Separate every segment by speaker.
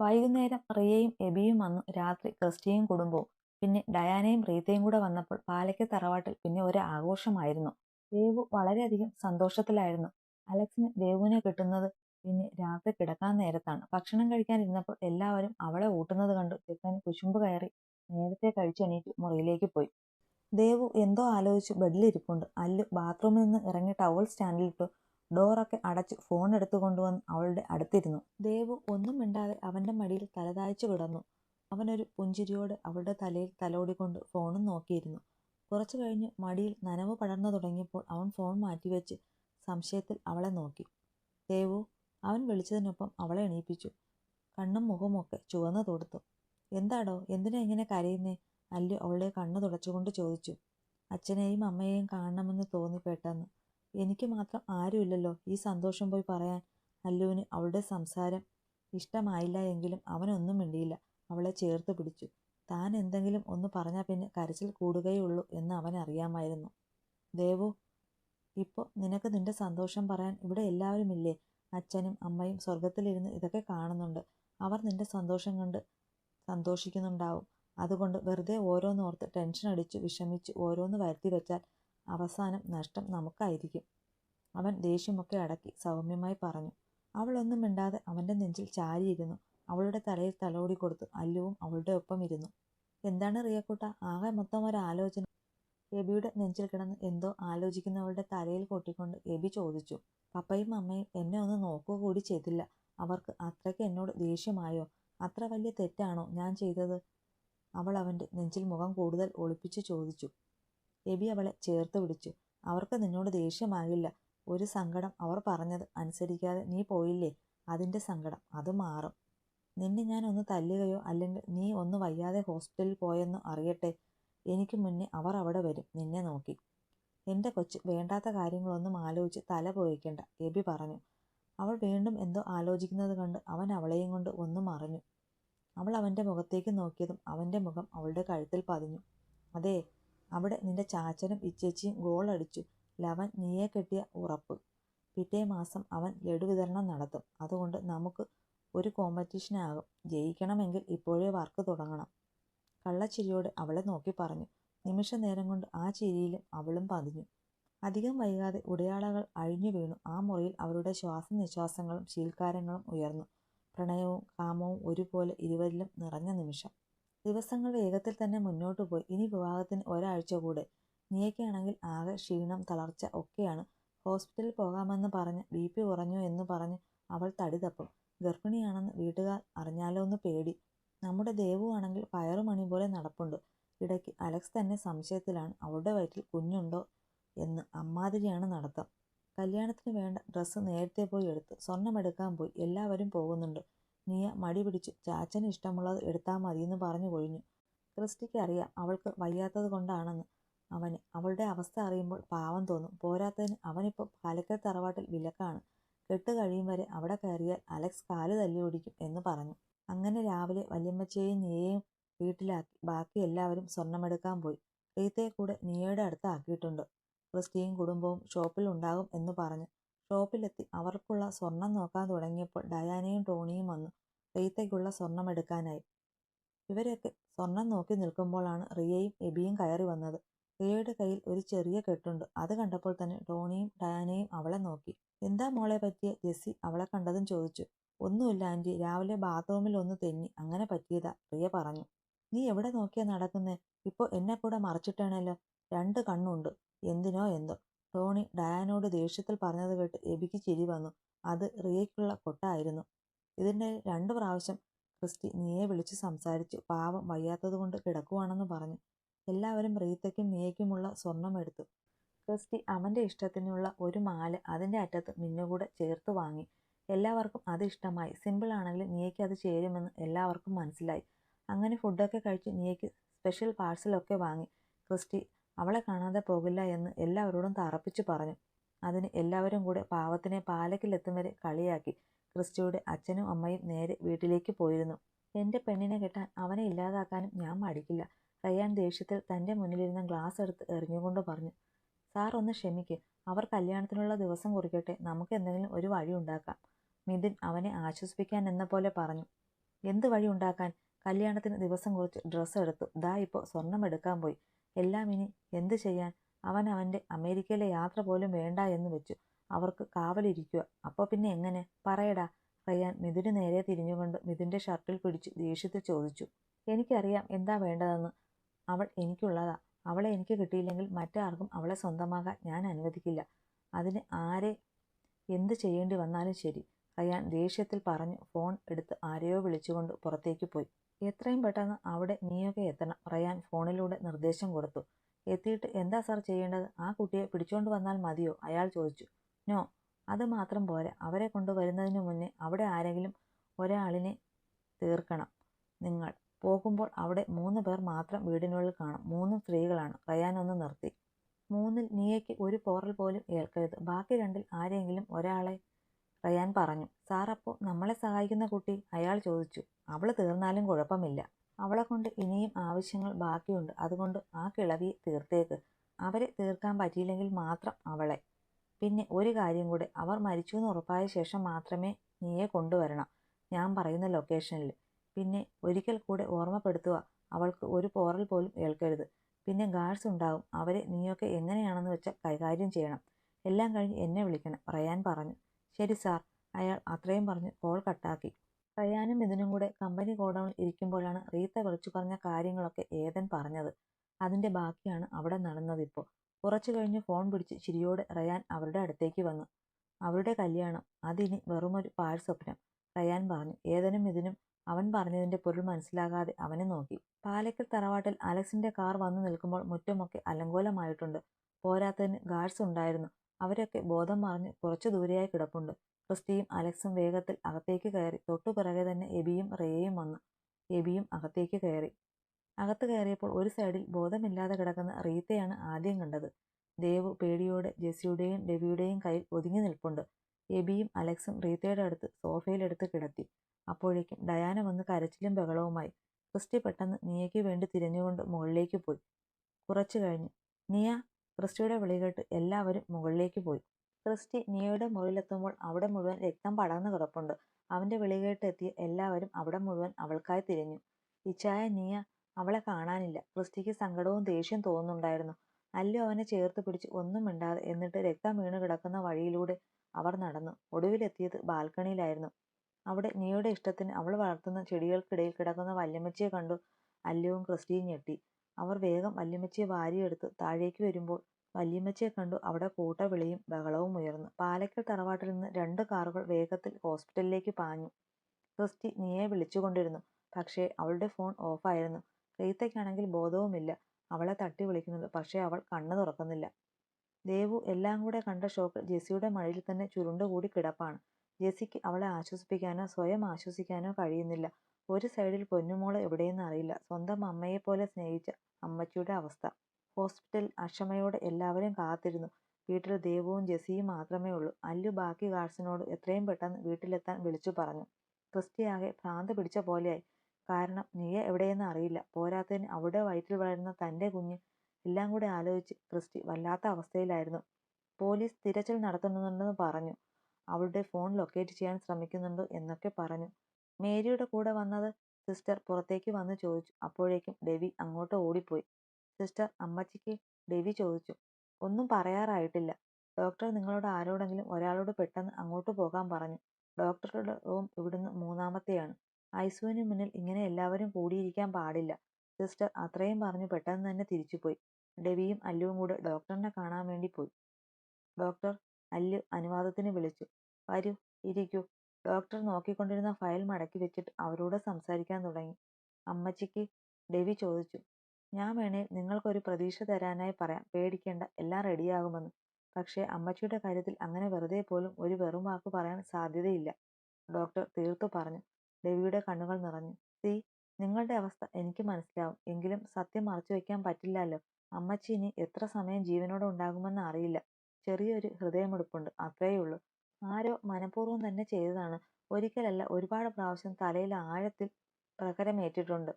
Speaker 1: വൈകുന്നേരം റിയയും എബിയും വന്നു. രാത്രി ക്രിസ്റ്റിയും കുടുംബവും. പിന്നെ ഡയാനയും റീത്തയും കൂടെ വന്നപ്പോൾ പാലയ്ക്ക് തറവാട്ടിൽ പിന്നെ ഒരു ആഘോഷമായിരുന്നു. ദേവു വളരെയധികം സന്തോഷത്തിലായിരുന്നു. അലക്സിന് ദേവുവിനെ കിട്ടുന്നത് പിന്നെ രാത്രി കിടക്കാൻ നേരത്താണ്. ഭക്ഷണം കഴിക്കാനിരുന്നപ്പോൾ എല്ലാവരും അവളെ ഊട്ടുന്നത് കണ്ടു. ചെക്കന് കുശുമ്പ് കയറി നേരത്തെ കഴിച്ചെണീറ്റ് മുറിയിലേക്ക് പോയി. ദേവു എന്തോ ആലോചിച്ച് ബെഡിലിരിപ്പുണ്ട്. അല്ലു ബാത്റൂമിൽ നിന്ന് ഇറങ്ങി ടവൽ സ്റ്റാൻഡിലിട്ടു. ഡോറൊക്കെ അടച്ച് ഫോൺ എടുത്തു കൊണ്ടുവന്ന് അവളുടെ അടുത്തിരുന്നു. ദേവു ഒന്നും മിണ്ടാതെ അവന്റെ മടിയിൽ തലതാഴ്ച്ചു കിടന്നു അവനൊരു പുഞ്ചിരിയോട് അവളുടെ തലയിൽ തലോടിക്കൊണ്ട് ഫോണും നോക്കിയിരുന്നു. കുറച്ചു കഴിഞ്ഞ് മടിയിൽ നനവ് പടർന്നു തുടങ്ങിയപ്പോൾ അവൻ ഫോൺ മാറ്റിവെച്ച് സംശയത്തിൽ അവളെ നോക്കി. ദേവു അവൻ വിളിച്ചതിനൊപ്പം അവളെ എണീപ്പിച്ചു. കണ്ണും മുഖമൊക്കെ ചുവന്നു തൊടുത്തു. എന്താടോ എന്തിനാ ഇങ്ങനെ കരയുന്നേ? അല്ലു അവളുടെ കണ്ണു തുടച്ചുകൊണ്ട് ചോദിച്ചു. അച്ഛനെയും അമ്മയെയും കാണണമെന്ന് തോന്നി പെട്ടെന്ന്. എനിക്ക് മാത്രം ആരുമില്ലല്ലോ ഈ സന്തോഷം പോയി പറയാൻ. അല്ലുവിന് അവളുടെ സംസാരം ഇഷ്ടമായില്ല എങ്കിലും അവനൊന്നും മിണ്ടിയില്ല. അവളെ ചേർത്ത് പിടിച്ചു. താൻ എന്തെങ്കിലും ഒന്ന് പറഞ്ഞാൽ പിന്നെ കരച്ചിൽ കൂടുകയുള്ളൂ എന്ന് അവൻ അറിയാമായിരുന്നു. ദേവു ഇപ്പോൾ നിനക്ക് നിന്റെ സന്തോഷം പറയാൻ ഇവിടെ എല്ലാവരും ഇല്ലേ? അച്ഛനും അമ്മയും സ്വർഗത്തിലിരുന്ന് ഇതൊക്കെ കാണുന്നുണ്ട്. അവർ നിന്റെ സന്തോഷം കണ്ട് സന്തോഷിക്കുന്നുണ്ടാവും. അതുകൊണ്ട് വെറുതെ ഓരോന്നോർത്ത് ടെൻഷൻ അടിച്ച് വിഷമിച്ച് ഓരോന്ന് വരുത്തി വെച്ചാൽ അവസാനം നഷ്ടം നമുക്കായിരിക്കും. അവൻ ദേഷ്യമൊക്കെ അടക്കി സൗമ്യമായി പറഞ്ഞു. അവളൊന്നും മിണ്ടാതെ അവന്റെ നെഞ്ചിൽ ചാരിയിരുന്നു. അവളുടെ തലയിൽ തലോടി കൊടുത്തു അല്ലുവും അവളുടെ ഒപ്പം ഇരുന്നു. എന്താണ് റിയക്കുട്ട? ആകെ മൊത്തം ഒരു ആലോചന. എബിയുടെ നെഞ്ചിൽ കിടന്ന് എന്തോ ആലോചിക്കുന്നവളുടെ തലയിൽ കൊട്ടിക്കൊണ്ട് എബി ചോദിച്ചു. പപ്പയും അമ്മയും എന്നെ ഒന്ന് നോക്കുക കൂടി ചെയ്തില്ല. അവർക്ക് അത്രയ്ക്ക് എന്നോട് ദേഷ്യമായോ? അത്ര വലിയ തെറ്റാണോ ഞാൻ ചെയ്തത്? അവൾ അവന്റെ നെഞ്ചിൽ മുഖം കൂടുതൽ ഒളിപ്പിച്ച് ചോദിച്ചു. എബി അവളെ ചേർത്ത് പിടിച്ചു. അവർക്ക് നിന്നോട് ദേഷ്യമാകില്ല ഒരു സങ്കടം അവർ പറഞ്ഞത് അനുസരിക്കാതെ നീ പോയില്ലേ? അതിന്റെ സങ്കടം. അത് മാറും. നിന്നെ ഞാൻ ഒന്ന് തല്ലുകയോ അല്ലെങ്കിൽ നീ ഒന്ന് വയ്യാതെ ഹോസ്പിറ്റലിൽ പോയെന്നോ അറിയട്ടെ? എനിക്ക് മുന്നേ അവർ അവിടെ വരും. നിന്നെ നോക്കി. എന്റെ കൊച്ച് വേണ്ടാത്ത കാര്യങ്ങളൊന്നും ആലോചിച്ച് തല പോയിക്കണ്ട എബി പറഞ്ഞു. അവൾ വീണ്ടും എന്തോ ആലോചിക്കുന്നത് കണ്ട് അവൻ അവളെയും കൊണ്ട് ഒന്നും മറഞ്ഞു. അവൾ അവന്റെ മുഖത്തേക്ക് നോക്കിയതും അവന്റെ മുഖം അവളുടെ കഴുത്തിൽ പതിഞ്ഞു. അതെ അവിടെ നിന്റെ ചാച്ചനും ഇച്ചേച്ചിയും ഗോളടിച്ചു ലവൻ നീയെ കെട്ടിയ ഉറപ്പ്. പിറ്റേ മാസം അവൻ ലഡു വിതരണം നടത്തും. അതുകൊണ്ട് നമുക്ക് ഒരു കോമ്പറ്റീഷനാകും. ജയിക്കണമെങ്കിൽ ഇപ്പോഴേ വർക്ക് തുടങ്ങണം. കള്ളച്ചിരിയോട് അവളെ നോക്കി പറഞ്ഞു. നിമിഷ നേരം കൊണ്ട് ആ ചിരിയിലും അവളും പതിഞ്ഞു. അധികം വൈകാതെ ഉടയാളകൾ അഴിഞ്ഞു വീണു. ആ മുറിയിൽ അവരുടെ ശ്വാസനിശ്വാസങ്ങളും ശീൽക്കാരങ്ങളും ഉയർന്നു. പ്രണയവും കാമവും ഒരുപോലെ ഇരുവരിലും നിറഞ്ഞ നിമിഷം. ദിവസങ്ങൾ വേഗത്തിൽ തന്നെ മുന്നോട്ടു പോയി. ഇനി വിവാഹത്തിന് ഒരാഴ്ച കൂടെ. നീയൊക്കെയാണെങ്കിൽ ആകെ ക്ഷീണം തളർച്ച ഒക്കെയാണ്. ഹോസ്പിറ്റലിൽ പോകാമെന്ന് പറഞ്ഞ് ബി പി കുറഞ്ഞു എന്ന് പറഞ്ഞ് അവൾ തടി തപ്പും. ഗർഭിണിയാണെന്ന് വീട്ടുകാർ അറിഞ്ഞാലോ എന്ന് പേടി. നമ്മുടെ ദേവുവാണെങ്കിൽ പയറുമണി പോലെ നടപ്പുണ്ട്. ഇടയ്ക്ക് അലക്സ് തന്നെ സംശയത്തിലാണ്. അവളുടെ വയറ്റിൽ കുഞ്ഞുണ്ടോ എന്ന് അമ്മാതിരിയാണ് നടത്തം. കല്യാണത്തിന് വേണ്ട ഡ്രസ്സ് നേരത്തെ പോയി എടുത്ത് സ്വർണമെടുക്കാൻ പോയി. എല്ലാവരും പോകുന്നുണ്ട്. നീയ മടി പിടിച്ചു ചാച്ചന് ഇഷ്ടമുള്ളത് എടുത്താൽ മതിയെന്ന് പറഞ്ഞു കൊഴിഞ്ഞു. ക്രിസ്റ്റിക്ക് അറിയാം അവൾക്ക് വയ്യാത്തത് കൊണ്ടാണെന്ന്. അവന് അവളുടെ അവസ്ഥ അറിയുമ്പോൾ പാവം തോന്നും. പോരാത്തതിന് അവനിപ്പോൾ പാലക്കൽ തറവാട്ടിൽ വിലക്കാണ്. കെട്ട് കഴിയും വരെ അവിടെ കയറിയാൽ അലക്സ് കാൽ തല്ലി ഓടിക്കും എന്ന് പറഞ്ഞു. അങ്ങനെ രാവിലെ വല്യമ്മച്ചയെയും നീയെയും വീട്ടിലാക്കി. ബാക്കി എല്ലാവരും സ്വർണമെടുക്കാൻ പോയി. റീത്തയെ കൂടെ നീയയുടെ അടുത്ത് ആക്കിയിട്ടുണ്ട്. ക്രിസ്റ്റിയും കുടുംബവും ഷോപ്പിൽ ഉണ്ടാകും എന്ന് പറഞ്ഞ്. ഷോപ്പിലെത്തി. അവർക്കുള്ള സ്വർണം നോക്കാൻ തുടങ്ങിയപ്പോൾ ഡയാനയും ടോണിയും വന്നു. റീത്തയ്ക്കുള്ള സ്വർണം എടുക്കാനായി. ഇവരൊക്കെ സ്വർണം നോക്കി നിൽക്കുമ്പോഴാണ് റിയയും എബിയും കയറി വന്നത്. റിയയുടെ കയ്യിൽ ഒരു ചെറിയ കെട്ടുണ്ട്. അത് കണ്ടപ്പോൾ തന്നെ ടോണിയും ഡയാനയും അവളെ നോക്കി. എന്താ മോളെ പറ്റിയ? ജെസ്സി അവളെ കണ്ടതും ചോദിച്ചു. ഒന്നുമില്ല ആന്റി. രാവിലെ ബാത്റൂമിൽ ഒന്ന് തെന്നി. അങ്ങനെ പറ്റിയതാ റിയ പറഞ്ഞു. നീ എവിടെ നോക്കിയാ നടക്കുന്നേ? ഇപ്പോൾ എന്നെ കൂടെ മറച്ചിട്ടാണല്ലോ. രണ്ട് കണ്ണുണ്ട്. എന്തിനോ എന്തോ. ടോണി ഡയാനോട് ദേഷ്യത്തിൽ പറഞ്ഞത് കേട്ട് എബിക്ക് ചിരി വന്നു. അത് റിയയ്ക്കുള്ള കൊട്ടായിരുന്നു. ഇതിന്റെ രണ്ടു പ്രാവശ്യം ക്രിസ്റ്റി നീയെ വിളിച്ച് സംസാരിച്ചു. പാവം വയ്യാത്തതുകൊണ്ട് കിടക്കുവാണെന്ന് പറഞ്ഞു. എല്ലാവരും റീത്തയ്ക്കും നീയയ്ക്കുമുള്ള സ്വർണം എടുത്തു. ക്രിസ്റ്റി അവന്റെ ഇഷ്ടത്തിനുള്ള ഒരു മാല അതിന്റെ അറ്റത്ത് മിന്നുകൂടെ ചേർത്ത് വാങ്ങി. എല്ലാവർക്കും അത് ഇഷ്ടമായി. സിമ്പിൾ ആണെങ്കിലും നീയയ്ക്ക് അത് ചേരുമെന്ന് എല്ലാവർക്കും മനസ്സിലായി. അങ്ങനെ ഫുഡൊക്കെ കഴിച്ച് നീയയ്ക്ക് സ്പെഷ്യൽ പാഴ്സലൊക്കെ വാങ്ങി. ക്രിസ്റ്റി അവളെ കാണാതെ പോകില്ല എന്ന് എല്ലാവരോടും തറപ്പിച്ചു പറഞ്ഞു. അതിന് എല്ലാവരും കൂടെ പാവത്തിനെ പാലക്കിലെത്തും വരെ കളിയാക്കി. ക്രിസ്റ്റിയുടെ അച്ഛനും അമ്മയും നേരെ വീട്ടിലേക്ക് പോയിരുന്നു. എന്റെ പെണ്ണിനെ കെട്ടാൻ അവനെ ഇല്ലാതാക്കാനും ഞാൻ മടിക്കില്ല റയാൻ ദേഷ്യത്തിൽ തന്റെ മുന്നിലിരുന്ന ഗ്ലാസ് എടുത്ത് എറിഞ്ഞുകൊണ്ട് പറഞ്ഞു. സാർ ഒന്ന് ക്ഷമിക്ക്. അവർ കല്യാണത്തിനുള്ള ദിവസം കുറിക്കട്ടെ. നമുക്ക് എന്തെങ്കിലും ഒരു വഴി ഉണ്ടാക്കാം മിഥുൻ അവനെ ആശ്വസിപ്പിക്കാൻ എന്ന പോലെ പറഞ്ഞു. എന്ത് വഴി ഉണ്ടാക്കാൻ? കല്യാണത്തിന് ദിവസം കുറിച്ച് ഡ്രസ്സ് എടുത്തു. ദാ ഇപ്പോൾ സ്വർണം എടുക്കാൻ പോയി. എല്ലാം ഇനി എന്ത് ചെയ്യാൻ? അവൻ അവന്റെ അമേരിക്കയിലെ യാത്ര പോലും വേണ്ട എന്ന് വെച്ചു. അവർക്ക് കാവലിരിക്കുക അപ്പോൾ പിന്നെ എങ്ങനെ? പറയടാ. റയാൻ മിഥുന് നേരെ തിരിഞ്ഞുകൊണ്ട് മിഥുന്റെ ഷർട്ടിൽ പിടിച്ച് ദേഷ്യത്തിൽ ചോദിച്ചു. എനിക്കറിയാം എന്താ വേണ്ടതെന്ന്. അവൾ എനിക്കുള്ളതാ. അവളെ എനിക്ക് കിട്ടിയില്ലെങ്കിൽ മറ്റാർക്കും അവളെ സ്വന്തമാകാൻ ഞാൻ അനുവദിക്കില്ല. അതിന് ആരെ എന്ത് ചെയ്യേണ്ടി വന്നാലും ശരി. റയാൻ ദേഷ്യത്തിൽ പറഞ്ഞു ഫോൺ എടുത്ത് ആരെയോ വിളിച്ചുകൊണ്ട് പുറത്തേക്ക് പോയി. എത്രയും പെട്ടെന്ന് അവിടെ നീയൊക്കെ എത്തണം റയാൻ ഫോണിലൂടെ നിർദ്ദേശം കൊടുത്തു. എത്തിയിട്ട് എന്താ സാർ ചെയ്യേണ്ടത്? ആ കുട്ടിയെ പിടിച്ചോണ്ട് വന്നാൽ മതിയോ? അയാൾ ചോദിച്ചു. നോ അത് മാത്രം പോരെ. അവരെ കൊണ്ടുവരുന്നതിന് മുന്നേ അവിടെ ആരെങ്കിലും ഒരാളിനെ തീർക്കണം. നിങ്ങൾ പോകുമ്പോൾ അവിടെ മൂന്ന് പേർ മാത്രം വീടിനുള്ളിൽ കാണും. മൂന്നും സ്ത്രീകളാണ്. റയാൻ ഒന്ന് നിർത്തി. മൂന്നിൽ നീയയ്ക്ക് ഒരു പോറൽ പോലും ഏൽക്കരുത്. ബാക്കി രണ്ടിൽ ആരെങ്കിലും ഒരാളെ റയാൻ പറഞ്ഞു. സാർ അപ്പോൾ നമ്മളെ സഹായിക്കുന്ന കുട്ടി? അയാൾ ചോദിച്ചു. അവൾ തീർന്നാലും കുഴപ്പമില്ല. അവളെ കൊണ്ട് ഇനിയും ആവശ്യങ്ങൾ ബാക്കിയുണ്ട്. അതുകൊണ്ട് ആ കിളവിയെ തീർത്തേക്ക്. അവരെ തീർക്കാൻ പറ്റിയില്ലെങ്കിൽ മാത്രം അവളെ. പിന്നെ ഒരു കാര്യം കൂടെ. അവർ മരിച്ചു എന്ന് ഉറപ്പായ ശേഷം മാത്രമേ നീയെ കൊണ്ടുവരണം. ഞാൻ പറയുന്ന ലൊക്കേഷനിൽ പിന്നെ ഒരിക്കൽ കൂടെ ഓർമ്മപ്പെടുത്തുക. അവൾക്ക് ഒരു പോറൽ പോലും ഏൽക്കരുത്. പിന്നെ ഗാർഡ്സ് ഉണ്ടാവും. അവരെ നീയൊക്കെ എങ്ങനെയാണെന്ന് വെച്ചാൽ കൈകാര്യം ചെയ്യണം. എല്ലാം കഴിഞ്ഞ് എന്നെ വിളിക്കണം. റയാൻ പറഞ്ഞു. ശരി സാർ. അയാൾ അത്രയും പറഞ്ഞ് കോൾ കട്ടാക്കി. റയാനും മിഥുനും കൂടെ കമ്പനി ഗോഡൌണിൽ ഇരിക്കുമ്പോഴാണ് റീത്ത വിളിച്ചു പറഞ്ഞ കാര്യങ്ങളൊക്കെ ഏതൻ പറഞ്ഞത്. അതിന്റെ ബാക്കിയാണ് അവിടെ നടന്നത് നടന്നതിപ്പോൾ കുറച്ചു കഴിഞ്ഞ് ഫോൺ പിടിച്ച് ചിരിയോടെ റയാൻ അവരുടെ അടുത്തേക്ക് വന്നു. അവരുടെ കല്യാണം. അതിനി വെറുമൊരു പാഴ് സ്വപ്നം റയാൻ പറഞ്ഞു. ഏതനും ഇതിനും അവൻ പറഞ്ഞതിന്റെ പൊരുൾ മനസ്സിലാകാതെ അവനെ നോക്കി. പാലക്കൽ തറവാട്ടിൽ അലക്സിന്റെ കാർ വന്നു നിൽക്കുമ്പോൾ മുറ്റമൊക്കെ അലങ്കോലമായിട്ടുണ്ട്. പോരാത്തതിന് ഗാർഡ്സ് ഉണ്ടായിരുന്നു. അവരൊക്കെ ബോധം മറിഞ്ഞ് കുറച്ചു ദൂരെയായി കിടപ്പുണ്ട്. ക്രിസ്റ്റിയും അലക്സും വേഗത്തിൽ അകത്തേക്ക് കയറി. തൊട്ടു പിറകെ തന്നെ എബിയും റേയും വന്നു. എബിയും അകത്തേക്ക് കയറി. അകത്ത് കയറിയപ്പോൾ ഒരു സൈഡിൽ ബോധമില്ലാതെ കിടക്കുന്ന റീത്തയാണ് ആദ്യം കണ്ടത്. ദേവു പേടിയോടെ ജെസ്സിയുടെയും ഡെബിയുടെയും കയ്യിൽ ഒതുങ്ങി നിൽപ്പുണ്ട്. എബിയും അലക്സും റീത്തയുടെ അടുത്ത് സോഫയിലെടുത്ത് കിടത്തി. അപ്പോഴേക്കും ഡയാന വന്ന് കരച്ചിലും ബഹളവുമായി. ക്രിസ്റ്റി പെട്ടെന്ന് നിയയ്ക്ക് വേണ്ടി തിരിഞ്ഞുകൊണ്ട് മുകളിലേക്ക് പോയി. കുറച്ചു കഴിഞ്ഞ്. നിയ ക്രിസ്റ്റിയുടെ വിളികേട്ട് എല്ലാവരും മുകളിലേക്ക് പോയി. ക്രിസ്റ്റി നിയയുടെ മുറിയിലെത്തുമ്പോൾ അവിടെ മുഴുവൻ രക്തം പടർന്നു കിടപ്പുണ്ട്. അവന്റെ വിളി കേട്ട് എത്തിയ എല്ലാവരും അവിടെ മുഴുവൻ അവൾക്കായി തിരിഞ്ഞു. ഇച്ചായ നിയ അവളെ കാണാനില്ല. ക്രിസ്റ്റിക്ക് സങ്കടവും ദേഷ്യം തോന്നുന്നുണ്ടായിരുന്നു. അല്ലു അവനെ ചേർത്ത് പിടിച്ച് ഒന്നും മിണ്ടാതെ എന്നിട്ട് രക്തം വീണ് കിടക്കുന്ന വഴിയിലൂടെ അവർ നടന്നു. ഒടുവിലെത്തിയത് ബാൽക്കണിയിലായിരുന്നു. അവിടെ നിയയുടെ ഇഷ്ടത്തിന് അവൾ വളർത്തുന്ന ചെടികൾക്കിടയിൽ കിടക്കുന്ന വല്യമ്മച്ചിയെ കണ്ടു അല്ലുവും ക്രിസ്റ്റിയും ഞെട്ടി. അവർ വേഗം വല്യമ്മച്ചിയെ വാരിയെടുത്ത് താഴേക്ക് വരുമ്പോൾ വല്യമ്മച്ചിയെ കണ്ടു. അവിടെ കൂട്ടവിളിയും ബഹളവും ഉയർന്നു. പാലക്കൽ തറവാട്ടിൽ നിന്ന് രണ്ട് കാറുകൾ വേഗത്തിൽ ഹോസ്പിറ്റലിലേക്ക് പാഞ്ഞു. ക്രിസ്റ്റി നീയെ വിളിച്ചുകൊണ്ടിരുന്നു. പക്ഷേ അവളുടെ ഫോൺ ഓഫായിരുന്നു. റീത്തയ്ക്കാണെങ്കിൽ ബോധവുമില്ല. അവളെ തട്ടി വിളിക്കുന്നുണ്ട് പക്ഷേ അവൾ കണ്ണു തുറക്കുന്നില്ല. ദേവു എല്ലാം കൂടെ കണ്ട ഷോക്ക് ജെസ്സിയുടെ മഴയിൽ തന്നെ ചുരുണ്ടുകൂടി കിടപ്പാണ്. ജെസ്സിക്ക് അവളെ ആശ്വസിപ്പിക്കാനോ സ്വയം ആശ്വസിക്കാനോ കഴിയുന്നില്ല. ഒരു സൈഡിൽ പൊന്നുമോൾ എവിടെയെന്ന് അറിയില്ല. സ്വന്തം അമ്മയെപ്പോലെ സ്നേഹിച്ച അമ്മച്ചിയുടെ അവസ്ഥ. ഹോസ്പിറ്റലിൽ അക്ഷമയോടെ എല്ലാവരും കാത്തിരുന്നു. വീട്ടിൽ ദേവുവും ജെസ്സിയും മാത്രമേ ഉള്ളൂ. അല്ലു ബാക്കി ഗാർഡ്സിനോട് എത്രയും പെട്ടെന്ന് വീട്ടിലെത്താൻ വിളിച്ചു പറഞ്ഞു. ക്രിസ്റ്റിയാകെ ഭ്രാന്ത് പിടിച്ച പോലെയായി. കാരണം നീയെ എവിടെയെന്ന് അറിയില്ല. പോരാത്തതിന് അവിടെ വയറ്റിൽ വളരുന്ന തന്റെ കുഞ്ഞ് എല്ലാം കൂടെ ആലോചിച്ച് ക്രിസ്റ്റി വല്ലാത്ത അവസ്ഥയിലായിരുന്നു. പോലീസ് തിരച്ചിൽ നടത്തുന്നുണ്ടെന്ന് പറഞ്ഞു. അവളുടെ ഫോൺ ലൊക്കേറ്റ് ചെയ്യാൻ ശ്രമിക്കുന്നുണ്ട് എന്നൊക്കെ പറഞ്ഞു. മേരിയുടെ കൂടെ വന്നത് സിസ്റ്റർ പുറത്തേക്ക് വന്ന് ചോദിച്ചു. അപ്പോഴേക്കും ഡെവി അങ്ങോട്ട് ഓടിപ്പോയി. സിസ്റ്റർ അമ്മച്ചിക്ക് ഡെവി ചോദിച്ചു. ഒന്നും പറയാറായിട്ടില്ല. ഡോക്ടർ നിങ്ങളോട് ആരോടെങ്കിലും ഒരാളോട് പെട്ടെന്ന് അങ്ങോട്ട് പോകാൻ പറഞ്ഞു. ഡോക്ടറുടെ റൂം ഇവിടുന്ന് മൂന്നാമത്തെയാണ്. ഐസുവിന് മുന്നിൽ ഇങ്ങനെ എല്ലാവരും കൂടിയിരിക്കാൻ പാടില്ല. സിസ്റ്റർ അത്രയും പറഞ്ഞു പെട്ടെന്ന് തന്നെ തിരിച്ചുപോയി. ഡെവിയും അല്ലുവും കൂടെ ഡോക്ടറിനെ കാണാൻ വേണ്ടി പോയി. ഡോക്ടർ അല്ലു അനുവാദത്തിന് വിളിച്ചു. വരൂ ഇരിക്കൂ. ഡോക്ടർ നോക്കിക്കൊണ്ടിരുന്ന ഫയൽ മടക്കി വെച്ചിട്ട് അവരോട് സംസാരിക്കാൻ തുടങ്ങി. അമ്മച്ചിക്ക് ഡെവി ചോദിച്ചു. ഞാൻ വേണേൽ നിങ്ങൾക്കൊരു പ്രതീക്ഷ തരാനായി പറയാം. പേടിക്കേണ്ട എല്ലാം റെഡിയാകുമെന്ന്. പക്ഷേ അമ്മച്ചിയുടെ കാര്യത്തിൽ അങ്ങനെ വെറുതെ പോലും ഒരു വെറും വാക്ക് പറയാൻ സാധ്യതയില്ല. ഡോക്ടർ തീർത്തു പറഞ്ഞു. ദേവിയുടെ കണ്ണുകൾ നിറഞ്ഞു. സി നിങ്ങളുടെ അവസ്ഥ എനിക്ക് മനസ്സിലാവും. എങ്കിലും സത്യം മറച്ചു വെക്കാൻ പറ്റില്ലല്ലോ. അമ്മച്ചി ഇനി എത്ര സമയം ജീവനോടെ ഉണ്ടാകുമെന്ന് അറിയില്ല. ചെറിയൊരു ഹൃദയമെടുപ്പുണ്ട് അത്രേയുള്ളൂ ആരോ മനഃപൂർവം തന്നെ ചെയ്തതാണ്. ഒരിക്കലല്ല ഒരുപാട് പ്രാവശ്യം തലയിൽ ആഴത്തിൽ പ്രഹരമേറ്റിട്ടുണ്ട്.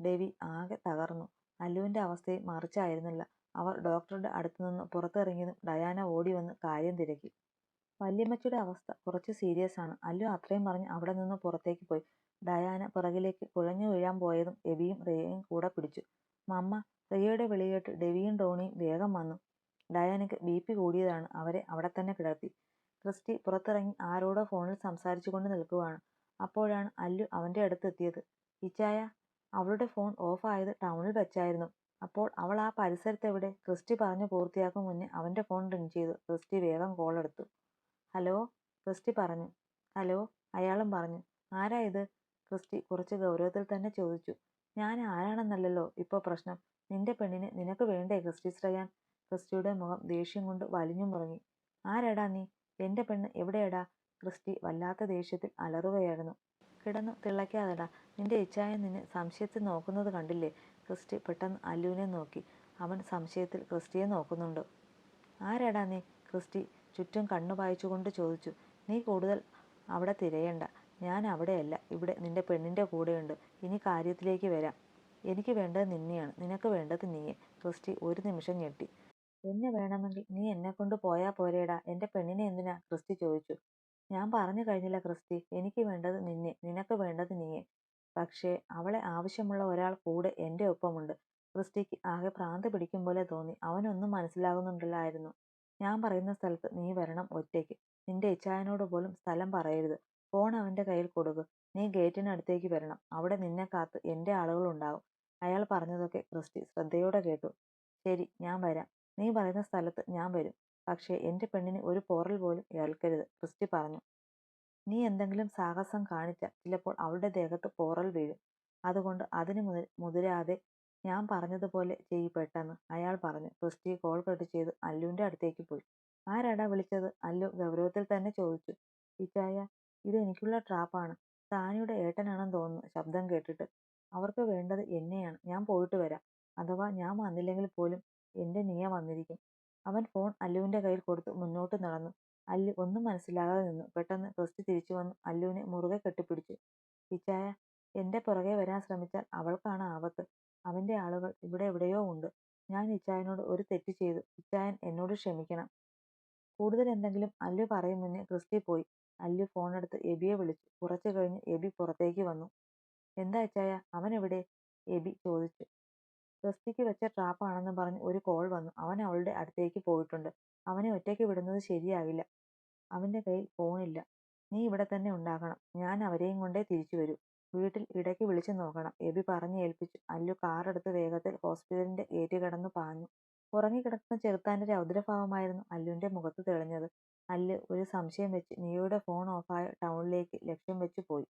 Speaker 1: ഡെവി ആകെ തകർന്നു. അല്ലുവിന്റെ അവസ്ഥയും മറിച്ചായിരുന്നില്ല. അവർ ഡോക്ടറുടെ അടുത്തുനിന്ന് പുറത്തിറങ്ങിയതും ഡയാന ഓടി വന്ന് കാര്യം തിരക്കി. വല്യമ്മച്ചിയുടെ അവസ്ഥ കുറച്ച് സീരിയസ് ആണ്. അല്ലു അത്രയും പറഞ്ഞ് അവിടെ നിന്ന് പുറത്തേക്ക് പോയി. ഡയാന പുറകിലേക്ക് കുഴഞ്ഞു വീഴാൻ പോയതും എബിയും റിയയും കൂടെ പിടിച്ചു. മമ്മ റിയയുടെ വിളി കേട്ട് ഡെവിയും ടോണിയും വേഗം വന്നു. ഡയാനയ്ക്ക് ബി പി കൂടിയതാണ്. അവരെ അവിടെ തന്നെ കിടത്തി. ക്രിസ്റ്റി പുറത്തിറങ്ങി ആരോടോ ഫോണിൽ സംസാരിച്ചു കൊണ്ട് നിൽക്കുകയാണ് അപ്പോഴാണ് അല്ലു അവന്റെ അടുത്തെത്തിയത്. ഇച്ചായ അവളുടെ ഫോൺ ഓഫായത് ടൗണിൽ വെച്ചായിരുന്നു. അപ്പോൾ അവൾ ആ പരിസരത്തെവിടെ? ക്രിസ്റ്റി പറഞ്ഞു പൂർത്തിയാക്കും മുന്നേ അവന്റെ ഫോൺ റിങ് ചെയ്തു. ക്രിസ്റ്റി വേഗം കോൾ എടുത്തു. ഹലോ? ക്രിസ്റ്റി പറഞ്ഞു. ഹലോ? അയാളും പറഞ്ഞു. ആരാ ഇത്? ക്രിസ്റ്റി കുറച്ച് ഗൗരവത്തിൽ തന്നെ ചോദിച്ചു. ഞാൻ ആരാണെന്നല്ലല്ലോ ഇപ്പോൾ പ്രശ്നം. നിന്റെ പെണ്ണിന് നിനക്ക് വേണ്ടേ ക്രിസ്റ്റി ശ്രയാൻ? ക്രിസ്റ്റിയുടെ മുഖം ദേഷ്യം കൊണ്ട് വലിഞ്ഞു മുറങ്ങി ആരാടാ നീ? എന്റെ പെണ്ണ് എവിടെയടാ? ക്രിസ്റ്റി വല്ലാത്ത ദേഷ്യത്തിൽ അലറുകയായിരുന്നു. കിടന്നു തിളയ്ക്കാതെടാ. നിന്റെ ഇച്ഛായ നിന്നെ സംശയത്തിൽ നോക്കുന്നത് കണ്ടില്ലേ? ക്രിസ്റ്റി പെട്ടെന്ന് അല്ലുവിനെ നോക്കി. അവൻ സംശയത്തിൽ ക്രിസ്റ്റിയെ നോക്കുന്നുണ്ട്. ആരാടാ നീ? ക്രിസ്റ്റി ചുറ്റും കണ്ണു പായിച്ചുകൊണ്ട് ചോദിച്ചു. നീ കൂടുതൽ അവിടെ തിരയണ്ട. ഞാൻ അവിടെയല്ല. ഇവിടെ നിന്റെ പെണ്ണിന്റെ കൂടെയുണ്ട്. ഇനി കാര്യത്തിലേക്ക് വരാം. എനിക്ക് വേണ്ടത് നിന്നെയാണ്. നിനക്ക് വേണ്ടത് നീയെ. ക്രിസ്റ്റി ഒരു നിമിഷം ഞെട്ടി. എന്നെ വേണമെങ്കിൽ നീ എന്നെ കൊണ്ട് പോയാ പോരേടാ. എന്റെ പെണ്ണിനെ എന്തിനാ? ക്രിസ്റ്റി ചോദിച്ചു. ഞാൻ പറഞ്ഞു കഴിഞ്ഞില്ല ക്രിസ്റ്റി. എനിക്ക് വേണ്ടത് നിന്നെ നിനക്ക് വേണ്ടത് നീയെ. പക്ഷേ അവളെ ആവശ്യമുള്ള ഒരാൾ കൂടെ എന്റെ ഒപ്പമുണ്ട്. ക്രിസ്റ്റിക്ക് ആകെ ഭ്രാന്ത് പിടിക്കും പോലെ തോന്നി. അവനൊന്നും മനസ്സിലാകുന്നുണ്ടല്ലായിരുന്നു. ഞാൻ പറയുന്ന സ്ഥലത്ത് നീ വരണം ഒറ്റയ്ക്ക്. നിന്റെ ഇച്ഛായനോട് പോലും സ്ഥലം പറയരുത്. ഫോൺ അവന്റെ കയ്യിൽ കൊടുക്ക്. നീ ഗേറ്റിനടുത്തേക്ക് വരണം. അവിടെ നിന്നെ കാത്ത് എന്റെ ആളുകളുണ്ടാവും. അയാൾ പറഞ്ഞതൊക്കെ ക്രിസ്റ്റി ശ്രദ്ധയോടെ കേട്ടു. ശരി ഞാൻ വരാം. നീ പറയുന്ന സ്ഥലത്ത് ഞാൻ വരും. പക്ഷേ എന്റെ പെണ്ണിന് ഒരു പോറൽ പോലും ഏൽക്കരുത് ക്രിസ്റ്റി പറഞ്ഞു. നീ എന്തെങ്കിലും സാഹസം കാണിച്ചാൽ ചിലപ്പോൾ അവളുടെ ദേഹത്ത് പോറൽ വീഴും. അതുകൊണ്ട് അതിന് മുതിരാതെ ഞാൻ പറഞ്ഞതുപോലെ ചെയ്യ് പെട്ടെന്ന് അയാൾ പറഞ്ഞു. ക്രിസ്റ്റി കോൾ കട്ട് ചെയ്ത് അല്ലുവിന്റെ അടുത്തേക്ക് പോയി. ആരാടാ വിളിച്ചത്? അല്ലു ഗൗരവത്തിൽ തന്നെ ചോദിച്ചു. ഇച്ചായ ഇത് എനിക്കുള്ള ട്രാപ്പാണ്. താനിയുടെ ഏട്ടനാണെന്ന് തോന്നുന്നു ശബ്ദം കേട്ടിട്ട്. അവർക്ക് വേണ്ടത് എന്നെയാണ്. ഞാൻ പോയിട്ട് വരാം. അഥവാ ഞാൻ വന്നില്ലെങ്കിൽ പോലും എന്റെ നിയ വന്നിരിക്കും. അവൻ ഫോൺ അല്ലുവിന്റെ കയ്യിൽ കൊടുത്ത് മുന്നോട്ട് നടന്നു. അല്ലു ഒന്നും മനസ്സിലാകാതെ നിന്നു. പെട്ടെന്ന് ക്രിസ്റ്റി തിരിച്ചു വന്നു. അല്ലുവിനെ മുറുകെ കെട്ടിപ്പിടിച്ചു. ഇച്ചായ എന്റെ പുറകെ വരാൻ ശ്രമിച്ചാൽ അവൾക്കാണ് ആപത്ത്. അവന്റെ ആളുകൾ ഇവിടെ എവിടെയോ ഉണ്ട്. ഞാൻ ഇച്ചായനോട് ഒരു തെറ്റ് ചെയ്തു. ഇച്ചായൻ എന്നോട് ക്ഷമിക്കണം. കൂടുതൽ എന്തെങ്കിലും അല്ലു പറയും മുന്നേ ക്രിസ്റ്റി പോയി. അല്ലു ഫോണെടുത്ത് എബിയെ വിളിച്ചു. കുറച്ചു കഴിഞ്ഞ് എബി പുറത്തേക്ക് വന്നു. എന്താ ഇച്ചായ? അവൻ എവിടെ? എബി ചോദിച്ചു. ക്രിസ്റ്റിക്ക് വെച്ച ട്രാപ്പാണെന്ന് പറഞ്ഞ് ഒരു കോൾ വന്നു. അവൻ അവളുടെ അടുത്തേക്ക് പോയിട്ടുണ്ട്. അവനെ ഒറ്റയ്ക്ക് വിടുന്നത് ശരിയാവില്ല അവന്റെ കയ്യിൽ ഫോണില്ല നീ ഇവിടെ തന്നെ ഉണ്ടാകണം. ഞാൻ അവരെയും കൊണ്ടേ തിരിച്ചു വരൂ. വീട്ടിൽ ഇടയ്ക്ക് വിളിച്ചു നോക്കണം എബി പറഞ്ഞു ഏൽപ്പിച്ചു. അല്ലു കാറെടുത്ത് വേഗത്തിൽ ഹോസ്പിറ്റലിന്റെ ഗേറ്റ് കടന്നു പാഞ്ഞു. ഉറങ്ങിക്കിടക്കുന്ന ചെറുത്താന്റെ രൗദ്രഭാവമായിരുന്നു അല്ലുവിന്റെ മുഖത്ത് തെളിഞ്ഞത്. അല്ലു ഒരു സംശയം വെച്ച് നിയോയുടെ ഫോൺ ഓഫായ ടൗണിലേക്ക് ലക്ഷ്യം വെച്ച് പോയി.